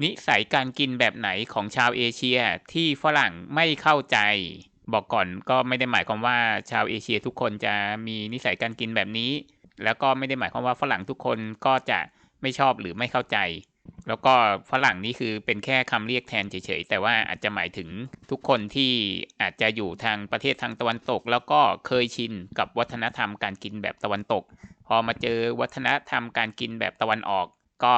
นิสัยการกินแบบไหนของชาวเอเชียที่ฝรั่งไม่เข้าใจ บอกก่อนก็ไม่ได้หมายความว่าชาวเอเชียทุกคนจะมีนิสัยการกินแบบนี้ แล้วก็ไม่ได้หมายความว่าฝรั่งทุกคนก็จะไม่ชอบหรือไม่เข้าใจ แล้วก็ฝรั่งนี่คือเป็นแค่คำเรียกแทนเฉยๆแต่ว่าอาจจะหมายถึงทุกคนที่อาจจะอยู่ทางประเทศทางตะวันตก แล้วก็เคยชินกับวัฒนธรรมการกินแบบตะวันตก พอมาเจอวัฒนธรรมการกินแบบตะวันออก ก็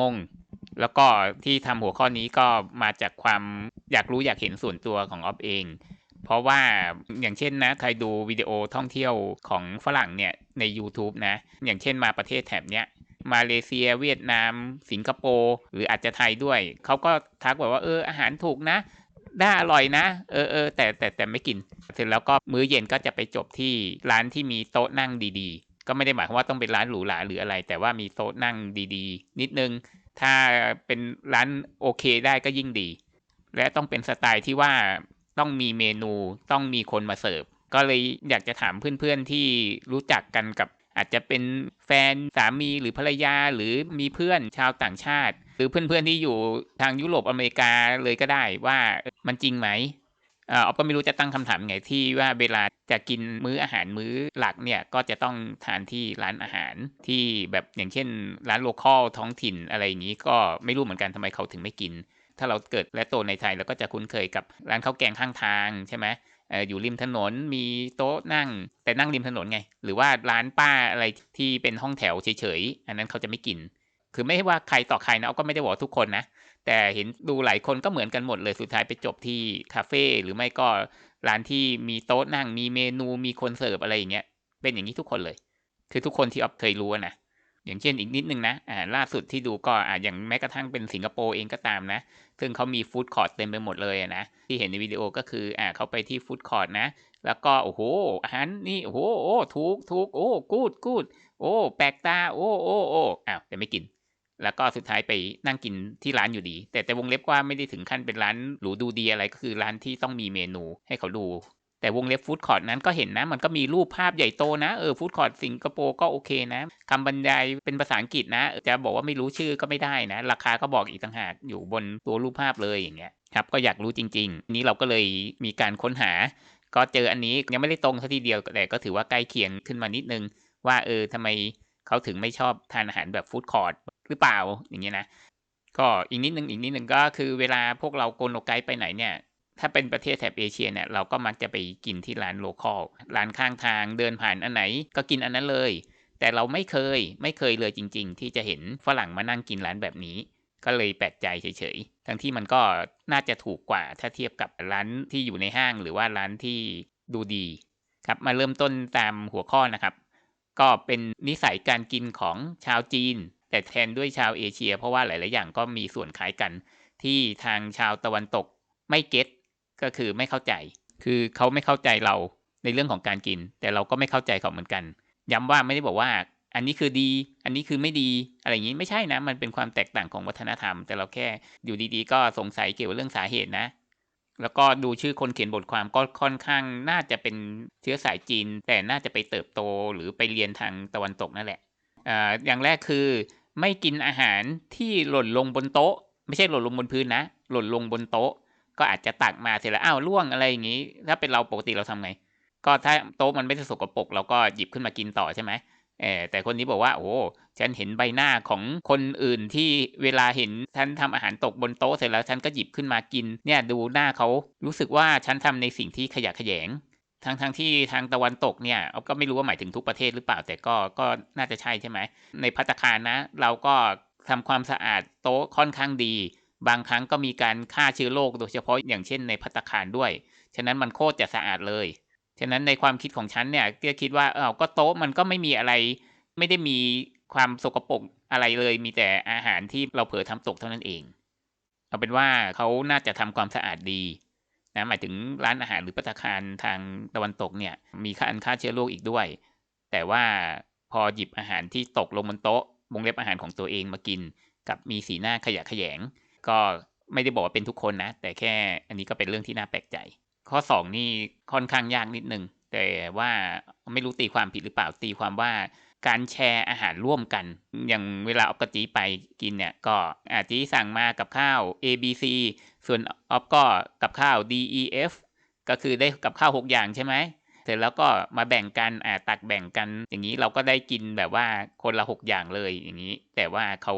งงๆ แล้วก็ที่ทำหัวข้อนี้ก็มาจากความอยากรู้อยากเห็นส่วนตัวของออฟเอง เพราะว่าอย่างเช่นนะ ใครดูวิดีโอท่องเที่ยวของฝรั่งเนี่ยใน YouTube นะ อย่างเช่นมาประเทศแถบเนี้ยมาเลเซีย เวียดนาม สิงคโปร์หรืออาจจะไทยด้วย เขาก็ทักแบบว่าเอออาหารถูกนะได้อร่อยนะ เออเออแต่แต่แต่ไม่กิน เสร็จแล้วก็มื้อเย็นก็จะไปจบที่ร้านที่มีโต๊ะนั่งดีๆ ก็ไม่ได้หมายความว่าต้องเป็นร้านหรูหราหรืออะไร แต่ว่ามีโต๊ะนั่งดีๆ นิดนึง ถ้าเป็นร้านโอเคได้ก็ยิ่งดี และต้องเป็นสไตล์ที่ว่าต้องมีเมนูต้องมีคนมาเสิร์ฟ ก็เลยอยากจะถามเพื่อนๆที่รู้จักกันกับ อาจจะเป็นแฟนสามีหรือภรรยาหรือมีเพื่อนชาวต่างชาติ หรือเพื่อนๆที่อยู่ทางยุโรปอเมริกาเลยก็ได้ว่ามันจริงไหม ออออฟก็ไม่รู้จะตั้งคำถามไงที่ว่าเวลาจะกินมื้ออาหารมื้อหลักเนี่ยก็จะต้องทานที่ร้านอาหารที่แบบอย่างเช่น ร้านโลคอลท้องถิ่นอะไรอย่างนี้ก็ไม่รู้เหมือนกันทำไมเขาถึงไม่กิน ถ้าเราเกิดและโตในไทยเราก็จะคุ้นเคยกับร้านข้าวแกงข้างทางใช่ไหมเอออยู่ริมถนนมีโต๊ะนั่ง แต่นั่งริมถนนไง หรือว่าร้านป้าอะไรที่เป็นห้องแถวเฉยๆอันนั้นเขาจะไม่กิน คือไม่ว่าใครต่อใครนะเอาก็ไม่ได้บอกทุกคนนะ แต่เห็นดูหลายคนก็เหมือนกันหมดเลยสุดท้ายไปจบที่คาเฟ่หรือไม่ก็ร้านที่มีโต๊ะนั่งมีเมนูมีคนเสิร์ฟอะไรอย่างเงี้ยเป็นอย่างนี้ทุกคนเลย คือทุกคนที่ออฟเคยรู้นะอย่างเช่นอีกนิดนึงนะอ่าล่าสุดที่ดูก็อ่าอย่างแม้กระทั่งเป็นสิงคโปร์เองก็ตามนะ ซึ่งเขามีฟู้ดคอร์ทเต็มไปหมดเลยนะ ที่เห็นในวิดีโอก็คืออ่าเขาไปที่ฟู้ดคอร์ทนะ แล้วก็โอ้โหอาหารนี่โอ้โหโอ้ถูกถูกโอ้กูดกูดโอ้แปลกตาโอ้โอ้โอ้อ้าวแต่ไม่กิน แล้วก็สุดท้ายไปนั่งกินที่ร้านอยู่ดี แต่แต่วงเล็บว่าไม่ได้ถึงขั้นเป็นร้านหรูดูดีอะไรก็คือร้านที่ต้องมีเมนูให้เขาดู แต่วงเล็บฟู้ดคอร์ทนั้นก็เห็นนะ มันก็มีรูปภาพใหญ่โตนะเออฟู้ดคอร์ทสิงคโปร์ก็โอเคนะคำบรรยายเป็นภาษาอังกฤษนะ จะบอกว่าไม่รู้ชื่อก็ไม่ได้นะ ราคาก็บอกอีกต่างหากอยู่บนตัวรูปภาพเลยอย่างเงี้ยครับก็อยากรู้จริง ๆ นี้เราก็เลยมีการค้นหา ก็เจออันนี้ยังไม่ได้ตรงสัทีเดียวแต่ก็ถือว่าใกล้เคียงขึ้นมานิดนึง ว่าเออทำไมเขาถึงไม่ชอบทานอาหารแบบฟู้ดคอร์ท หรือเปล่าอย่างเงี้ยนะก็อีกนิดนึงอีกนิดนึงก็คือเวลาพวกเราโกนโลไกด์ไปไหนเนี่ย ถ้าเป็นประเทศแถบเอเชียเนี่ยเราก็มักจะไปกินที่ร้านโลคอลร้านข้างทางเดินผ่านอันไหนก็กินอันนั้นเลย แต่เราไม่เคยไม่เคยเลยจริง ๆ ที่จะเห็นฝรั่งมานั่งกินร้านแบบนี้ ก็เลยแปลกใจเฉยๆทั้งที่มันก็น่าจะถูกกว่าถ้าเทียบกับร้านที่อยู่ในห้างหรือว่าร้านที่ดูดีครับมาเริ่มต้นตามหัวข้อนะครับ ก็เป็นนิสัยการกินของชาวจีน แต่แทนด้วยชาวเอเชีย เพราะว่าหลาย ๆ อย่างก็มีส่วนคล้ายกัน ที่ทางชาวตะวันตกไม่เก็ตก็คือไม่เข้าใจ คือเขาไม่เข้าใจเราในเรื่องของการกิน แต่เราก็ไม่เข้าใจเขาเหมือนกัน ย้ำว่าไม่ได้บอกว่า อันนี้คือดี อันนี้คือไม่ดี อะไรอย่างนี้ไม่ใช่นะ มันเป็นความแตกต่างของวัฒนธรรม แต่เราแค่อยู่ดี ๆ ก็สงสัยเกี่ยวกับเรื่องสาเหตุนะ แล้วก็ดูชื่อคนเขียนบทความก็ค่อนข้างน่าจะเป็นเชื้อสายจีน แต่น่าจะไปเติบโตหรือไปเรียนทางตะวันตกนั่นแหละ อย่างแรกคือไม่กินอาหารที่หล่นลงบนโต๊ะ ไม่ใช่หล่นลงบนพื้นนะ หล่นลงบนโต๊ะ ก็อาจจะตักมาเสร็จแล้วอ้าวล่วงอะไรอย่างนี้ ถ้าเป็นเราปกติเราทำไง ก็ถ้าโต๊ะมันไม่ได้สกปรกเราก็หยิบขึ้นมากินต่อใช่ไหมเออแต่คนนี้บอกว่า โอ้ฉันเห็นใบหน้าของคนอื่นที่เวลาเห็นฉันทำอาหารตกบนโต๊ะเสร็จแล้วฉันก็หยิบขึ้นมากิน เนี่ยดูหน้าเขารู้สึกว่าฉันทำในสิ่งที่ขยะแขยง ทั้งทั้งที่ทางตะวันตกเนี่ยเอาก็ไม่รู้ว่าหมายถึงทุกประเทศหรือเปล่า แต่ก็ก็น่าจะใช่ใช่ไหม ในพัตตาคารนะ เราก็ทำความสะอาดโต๊ะค่อนข้างดี บางครั้งก็มีการฆ่าเชื้อโรคโดยเฉพาะอย่างเช่นในพัตตาคารด้วย ฉะนั้นมันโคตรจะสะอาดเลย ฉะนั้นในความคิดของฉันเนี่ยก็คิดว่าเออก็โต๊ะมันก็ไม่มีอะไร ไม่ได้มีความสกปรกอะไรเลย มีแต่อาหารที่เราเผลอทำตกเท่านั้นเอง เอาเป็นว่าเขาน่าจะทำความสะอาดดี นะหมายถึงร้านอาหารหรือพัตตาคารทางตะวันตกเนี่ยมีค่าอันค่าเชื้อโรคอีกด้วย แต่ว่าพอหยิบอาหารที่ตกลงบนโต๊ะวงเล็บอาหารของตัวเองมากิน กับมีสีหน้าขยะแขยง ก็ไม่ได้บอกว่าเป็นทุกคนนะ แต่แค่อันนี้ก็เป็นเรื่องที่น่าแปลกใจ ข้อสองนี่ค่อนข้างยากนิดนึง แต่ว่าไม่รู้ตีความผิดหรือเปล่าตีความว่าการแชร์อาหารร่วมกัน อย่างเวลาออกกจีไปกินเนี่ย ก็อาจีสั่งมากับข้าว A B C ส่วนออฟก็กับข้าว D E F ก็คือได้กับข้าวหกอย่างใช่ไหมเสร็จแล้วก็มาแบ่งกันอ่าตักแบ่งกันอย่างนี้เราก็ได้กินแบบว่าคนละหกอย่างเลยอย่างนี้ แต่ว่าเขา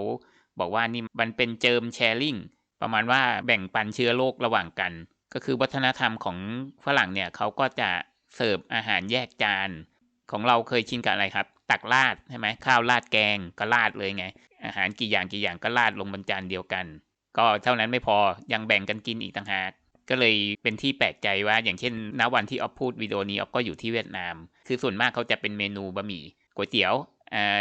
บอกว่านี่มันเป็นเจิมแชร์ลิงประมาณว่าแบ่งปันเชื้อโรคระหว่างกัน ก็คือวัฒนธรรมของฝรั่งเนี่ยเขาก็จะเสิร์ฟอาหารแยกจานของเราเคยชินกับอะไรครับ ตักราดใช่ไหมข้าวราดแกงก็ราดเลยไง อาหารกี่อย่างกี่อย่างก็ราดลงบนจานเดียวกัน ก็เท่านั้นไม่พอยังแบ่งกันกินอีกต่างหากก็เลยเป็นที่แปลกใจว่าอย่างเช่นณวันที่ออฟพูดวิดีโอนี้ออฟก็อยู่ที่เวียดนาม คือส่วนมากเขาจะเป็นเมนูบะหมี่ก๋วยเตี๋ยว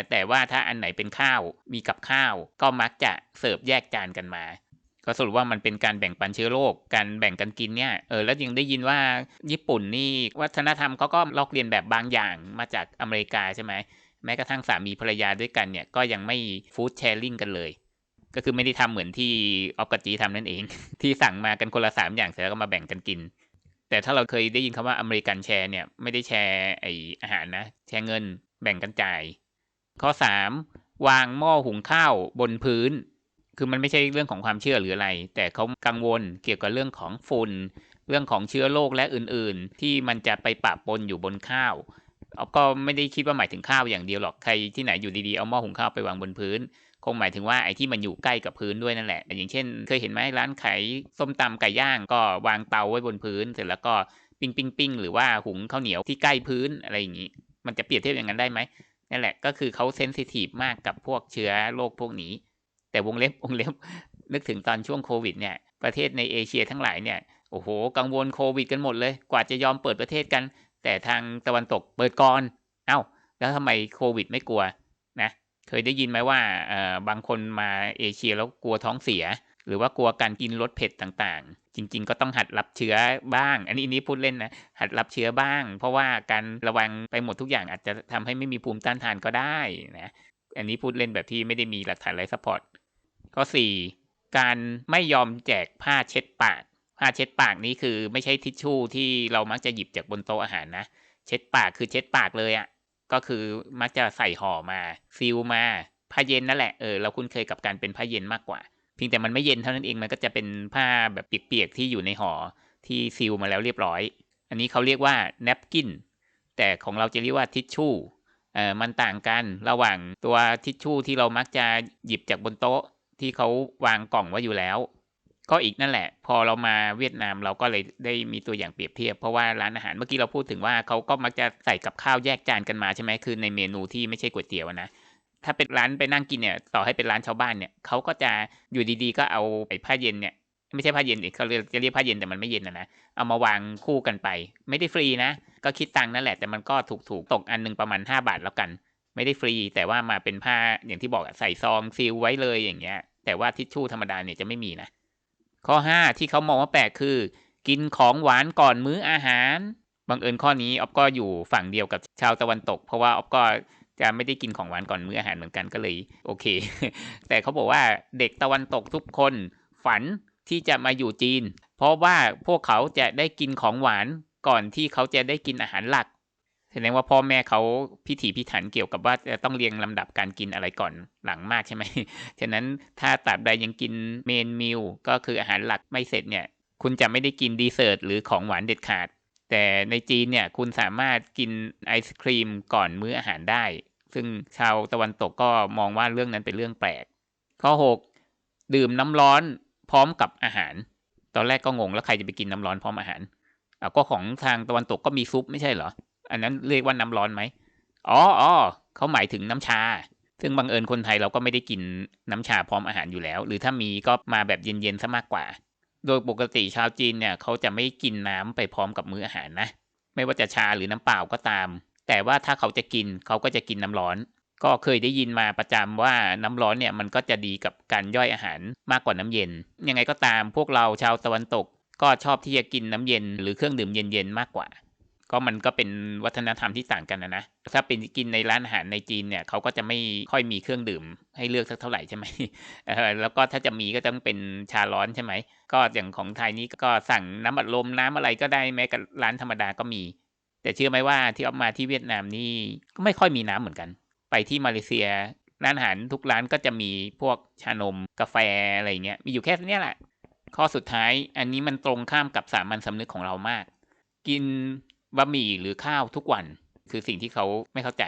แต่ว่าถ้าอันไหนเป็นข้าวมีกับข้าว ก็มักจะเสิร์ฟแยกจานกันมา ก็สรุปว่ามันเป็นการแบ่งปันเชื้อโรคการแบ่งกันกินเนี่ยเออแล้วยังได้ยินว่าญี่ปุ่นนี่วัฒนธรรมเขาก็ลอกเรียนแบบบางอย่างมาจากอเมริกาใช่ไหมแม้กระทั่งสามีภรรยาด้วยกันเนี่ยก็ยังไม่ฟู้ดแชร์ลิงกันเลย ก็คือไม่ได้ทำเหมือนที่ออฟกจีทำนั่นเอง ที่สั่งมากันคนละสามอย่างเสร็จแล้วก็มาแบ่งกันกิน แต่ถ้าเราเคยได้ยินคำว่าอเมริกันแชร์เนี่ยไม่ได้แชร์ไออาหารนะ แชร์เงินแบ่งกันจ่าย ข้อสามวางหม้อหุงข้าวบนพื้น คือมันไม่ใช่เรื่องของความเชื่อหรืออะไร แต่เขากังวลเกี่ยวกับเรื่องของฝุ่นเรื่องของเชื้อโรคและอื่นๆ ที่มันจะไปปะปนอยู่บนข้าวออก็ไม่ได้คิดว่าหมายถึงข้าวอย่างเดียวหรอกใครที่ไหนอยู่ดีๆเอาหม้อหุงข้าวไปวางบนพื้น คงหมายถึงว่าไอ้ที่มันอยู่ใกล้กับพื้นด้วยนั่นแหละ อย่างเช่น เคยเห็นไหมร้านขายส้มตำไก่ย่างก็วางเตาไว้บนพื้น เสร็จแล้วก็ปิ้งปิ้งปิ้งหรือว่าหุงข้าวเหนียวที่ใกล้พื้นอะไรอย่างนี้ มันจะเปรียบเทียบอย่างนั้นได้ไหมนั่นแหละก็คือเขาเซนซิทีฟมากกับพวกเชื้อโรคพวกนี้ แต่วงเล็บวงเล็บนึกถึงตอนช่วงโควิดเนี่ยประเทศในเอเชียทั้งหลายเนี่ยโอ้โห กังวลโควิดกันหมดเลย กว่าจะยอมเปิดประเทศกัน แต่ทางตะวันตกเปิดก่อนเอา้า แล้วทำไมโควิดไม่กลัว เคยได้ยินไหมว่าบางคนมาเอเชียแล้วกลัวท้องเสีย หรือว่ากลัวการกินรสเผ็ดต่างๆ จริง ๆ ก็ต้องหัดรับเชื้อบ้าง อันนี้นี้พูดเล่นนะหัดรับเชื้อบ้าง เพราะว่าการระวังไปหมดทุกอย่างอาจจะทำให้ไม่มีภูมิต้านทานก็ได้นะอันนี้พูดเล่นแบบที่ไม่ได้มีหลักฐานอะไรซัพพอร์ตข้อ4การไม่ยอมแจกผ้าเช็ดปาก ผ้าเช็ดปากนี้คือไม่ใช่ทิชชู่ที่เรามักจะหยิบจากบนโต๊ะอาหารนะ เช็ดปากคือเช็ดปากเลยอะ ก็คือมักจะใส่ห่อมาซิลมาผ้าเย็นนั่นแหละเออเราคุ้นเคยกับการเป็นผ้าเย็นมากกว่า เพียงแต่มันไม่เย็นเท่านั้นเองมันก็จะเป็นผ้าแบบเปียกๆที่อยู่ในห่อที่ซิลมาแล้วเรียบร้อย อันนี้เขาเรียกว่าแนปกินแต่ของเราจะเรียกว่าทิชชู่เออมันต่างกันระหว่างตัวทิชชู่ที่เรามักจะหยิบจากบนโต๊ะที่เขาวางกล่องไว้อยู่แล้ว ก็อีกนั่นแหละ พอเรามาเวียดนามเราก็เลยได้มีตัวอย่างเปรียบเทียบ เพราะว่าร้านอาหารเมื่อกี้เราพูดถึงว่าเขาก็มักจะใส่กับข้าวแยกจานกันมาใช่ไหมคือในเมนูที่ไม่ใช่ก๋วยเตี๋ยวนะถ้าเป็นร้านไปนั่งกินเนี่ยต่อให้เป็นร้านชาวบ้านเนี่ยเขาก็จะอยู่ดีๆ ก็เอาไอ้ผ้าเย็นเนี่ยไม่ใช่ผ้าเย็นอีกเขาจะเรียกผ้าเย็นแต่มันไม่เย็นนะนะเอามาวางคู่กันไป ไม่ได้ฟรีนะ ก็คิดตังค์นั่นแหละแต่มันก็ถูกๆตกอันนึงประมาณ 5 บาทแล้วกัน ไม่ได้ฟรี แต่ว่ามาเป็นผ้าอย่างที่บอกใส่ซองซีลไว้เลยอย่างเงี้ย แต่ว่าทิชชู่ธรรมดาเนี่ยจะไม่มีนะ ข้อ 5 ที่เขามองว่าแปลกคือ กินของหวานก่อนมื้ออาหาร บังเอิญข้อนี้ออฟก็อยู่ฝั่งเดียวกับชาวตะวันตก เพราะว่าออฟก็จะไม่ได้กินของหวานก่อนมื้ออาหารเหมือนกันก็เลยโอเค แต่เขาบอกว่าเด็กตะวันตกทุกคนฝันที่จะมาอยู่จีน เพราะว่าพวกเขาจะได้กินของหวานก่อนที่เขาจะได้กินอาหารหลัก แสดงว่าพ่อแม่เขาพิถีพิถันเกี่ยวกับว่าจะต้องเรียงลำดับการกินอะไรก่อนหลังมากใช่ไหมฉะนั้นถ้าตราบใดยังกินเมนมิลก็คืออาหารหลักไม่เสร็จเนี่ย คุณจะไม่ได้กินดีเซอร์ตหรือของหวานเด็ดขาด แต่ในจีนเนี่ยคุณสามารถกินไอศครีมก่อนมื้ออาหารได้ ซึ่งชาวตะวันตกก็มองว่าเรื่องนั้นเป็นเรื่องแปลก ข้อ 6 ดื่มน้ำร้อนพร้อมกับอาหาร ตอนแรกก็งงแล้วใครจะไปกินน้ำร้อนพร้อมอาหารเอาก็ของทางตะวันตกก็มีซุปไม่ใช่เหรอ อันนั้นเรียกว่าน้ำร้อนไหมอ๋ออ๋อเขาหมายถึงน้ำชา ซึ่งบังเอิญคนไทยเราก็ไม่ได้กินน้ำชาพร้อมอาหารอยู่แล้ว หรือถ้ามีก็มาแบบเย็นๆซะมากกว่า โดยปกติชาวจีนเนี่ยเขาจะไม่กินน้ำไปพร้อมกับมื้ออาหารนะ ไม่ว่าจะชาหรือน้ำเปล่าก็ตาม แต่ว่าถ้าเขาจะกินเขาก็จะกินน้ำร้อน ก็เคยได้ยินมาประจำว่าน้ำร้อนเนี่ยมันก็จะดีกับการย่อยอาหารมากกว่าน้ำเย็น ยังไงก็ตามพวกเราชาวตะวันตกก็ชอบที่จะกินน้ำเย็นหรือเครื่องดื่มเย็นๆมากกว่า ก็มันก็เป็นวัฒนธรรมที่ต่างกันนะนะ ถ้าเป็นกินในร้านอาหารในจีนเนี่ยเขาก็จะไม่ค่อยมีเครื่องดื่มให้เลือกสักเท่าไหร่ใช่ไหมเออแล้วก็ถ้าจะมีก็ต้องเป็นชาร้อนใช่ไหม ก็อย่างของไทยนี้ก็สั่งน้ำอัดลมน้ำอะไรก็ได้แม้กับร้านธรรมดาก็มี แต่เชื่อไหมว่าที่ออกมาที่เวียดนามนี่ก็ไม่ค่อยมีน้ำเหมือนกัน ไปที่มาเลเซียร้านอาหารทุกร้านก็จะมีพวกชานมกาแฟอะไรเงี้ยมีอยู่แค่เนี้ยแหละข้อสุดท้ายอันนี้มันตรงข้ามกับสามัญสำนึกของเรามาก กิน บะหมี่หรือข้าวทุกวัน คือสิ่งที่เขาไม่เข้าใจ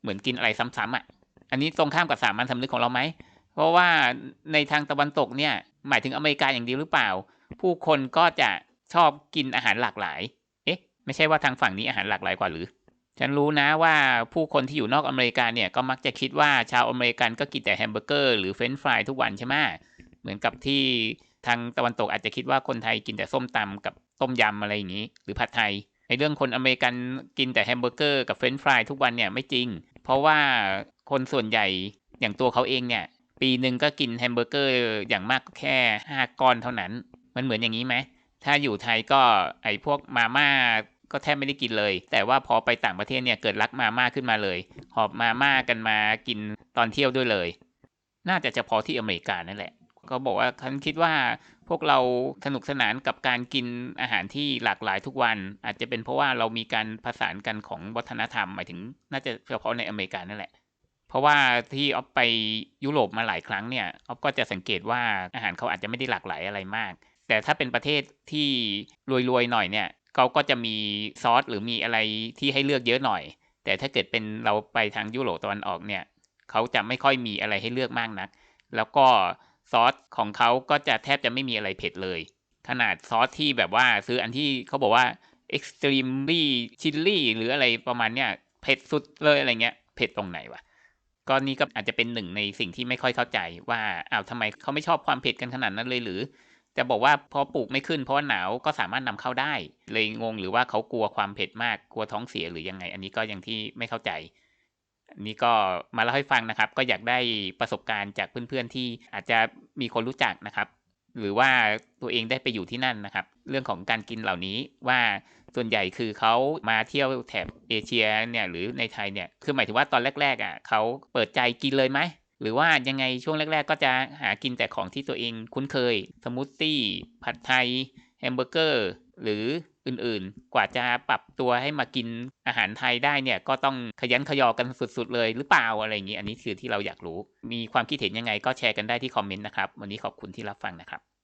เหมือนกินอะไรซ้ำๆอะ อันนี้ตรงข้ามกับสามัญสำนึกของเราไหม เพราะว่าในทางตะวันตกเนี่ย หมายถึงอเมริกาอย่างเดียวหรือเปล่า ผู้คนก็จะชอบกินอาหารหลากหลาย เอ๊ะ ไม่ใช่ว่าทางฝั่งนี้อาหารหลากหลายกว่าหรือ ฉันรู้นะว่าผู้คนที่อยู่นอกอเมริกาเนี่ยก็มักจะคิดว่าชาวอเมริกันก็กินแต่แฮมเบอร์เกอร์หรือเฟรนช์ฟรายทุกวันใช่ไหมเหมือนกับที่ทางตะวันตกอาจจะคิดว่าคนไทยกินแต่ส้มตำกับต้มยำอะไรอย่างนี้ หรือผัดไทย ในเรื่องคนอเมริกันกินแต่แฮมเบอร์เกอร์กับเฟรนช์ฟรายทุกวันเนี่ยไม่จริง เพราะว่าคนส่วนใหญ่อย่างตัวเขาเองเนี่ย ปีหนึ่งก็กินแฮมเบอร์เกอร์อย่างมากก็แค่ห้าก้อนเท่านั้น มันเหมือนอย่างนี้ไหม ถ้าอยู่ไทยก็ไอพวกมาม่าก็แทบไม่ได้กินเลย แต่ว่าพอไปต่างประเทศเนี่ยเกิดรักมาม่าขึ้นมาเลย หอบมาม่ากันมากินตอนเที่ยวด้วยเลย น่าจะเฉพาะที่อเมริกานั่นแหละ ก็บอกว่าฉันคิดว่าพวกเราสนุกสนานกับการกินอาหารที่หลากหลายทุกวัน อาจจะเป็นเพราะว่าเรามีการผสานกันของวัฒนธรรมหมายถึง น่าจะเฉพาะในอเมริกานั่นแหละ เพราะว่าที่ออฟไปยุโรปมาหลายครั้งเนี่ยออฟก็จะสังเกตว่าอาหารเขาอาจจะไม่ได้หลากหลายอะไรมาก แต่ถ้าเป็นประเทศที่รวยๆหน่อยเนี่ยเขาก็จะมีซอสหรือมีอะไรที่ให้เลือกเยอะหน่อย แต่ถ้าเกิดเป็นเราไปทางยุโรปตะวันออกเนี่ยเขาจะไม่ค่อยมีอะไรให้เลือกมากนัก แล้วก็ ซอสของเขาก็จะแทบจะไม่มีอะไรเผ็ดเลย ขนาดซอสที่แบบว่าซื้ออันที่เขาบอกว่า extremely chili หรืออะไรประมาณเนี้ยเผ็ดสุดเลยอะไรเงี้ยเผ็ดตรงไหนวะก็นี่ก็อาจจะเป็นหนึ่งในสิ่งที่ไม่ค่อยเข้าใจว่าอ้าวทำไมเขาไม่ชอบความเผ็ดกันขนาดนั้นเลยหรือ จะบอกว่าพอปลูกไม่ขึ้นเพราะว่าหนาวก็สามารถนำเข้าได้ เลยงงหรือว่าเขากลัวความเผ็ดมากกลัวท้องเสียหรือยังไง อันนี้ก็ยังที่ไม่เข้าใจ นี้ก็มาเล่าให้ฟังนะครับ ก็อยากได้ประสบการณ์จากเพื่อนๆที่อาจจะมีคนรู้จักนะครับ หรือว่าตัวเองได้ไปอยู่ที่นั่นนะครับ เรื่องของการกินเหล่านี้ว่าส่วนใหญ่คือเขามาเที่ยวแถบเอเชียเนี่ยหรือในไทยเนี่ยคือหมายถึงว่าตอนแรกๆอะเขาเปิดใจกินเลยไหมหรือว่ายังไงช่วงแรก ๆ ก็จะหากินแต่ของที่ตัวเองคุ้นเคยสมูทตี้ผัดไทยแฮมเบอร์เกอร์หรือ อื่นๆ กว่าจะปรับตัวให้มากินอาหารไทยได้เนี่ย ก็ต้องขยันขยอกันสุดๆเลยหรือเปล่าอะไรอย่างนี้ อันนี้คือที่เราอยากรู้ มีความคิดเห็นยังไงก็แชร์กันได้ที่คอมเมนต์นะครับ วันนี้ขอบคุณที่รับฟังนะครับ